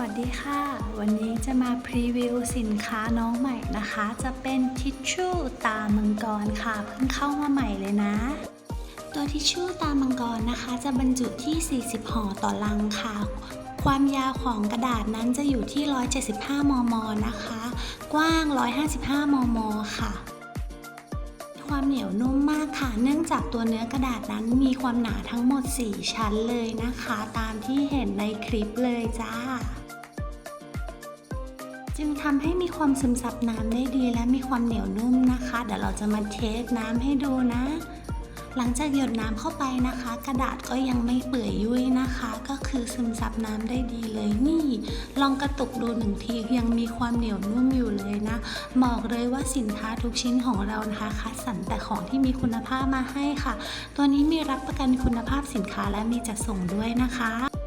วัสดีค่ะ วันนี้จะมาพรีวิวสินค้าน้องใหม่นะคะ จะเป็นทิชชู่ตามังกรค่ะ เพิ่งเข้ามาใหม่เลยนะ ตัวทิชชู่ตามังกรนะคะ จะบรรจุที่ 40 ห่อต่อลังค่ะ ความยาวของกระดาษนั้นจะอยู่ที่ 175 มม นะคะ กว้าง 155 มม ค่ะ ความเหนียวนุ่มมากค่ะ เนื่องจากตัวเนื้อกระดาษนั้นมีความหนาทั้งหมด 4 ชั้นเลยนะคะ ตามที่เห็นในคลิปเลยจ้า จึงทำให้มีความซึมซับน้ำได้ดีและมีความเหนียวนุ่มนะคะ เดี๋ยวเราจะมาเทสน้ำให้ดูนะ หลังจากหยดน้ำเข้าไปนะคะ กระดาษก็ยังไม่เปื่อยยุ่ยนะคะ ก็คือซึมซับน้ำได้ดีเลยนี่ ลองกระตุกดูหนึ่งทียังมีความเหนียวนุ่มอยู่เลยนะบอกเลยว่าสินค้าทุกชิ้นของเรานะคะคัดสรรแต่ของที่มีคุณภาพมาให้ค่ะ ตัวนี้มีรับประกันคุณภาพสินค้าและมีจัดส่งด้วยนะคะ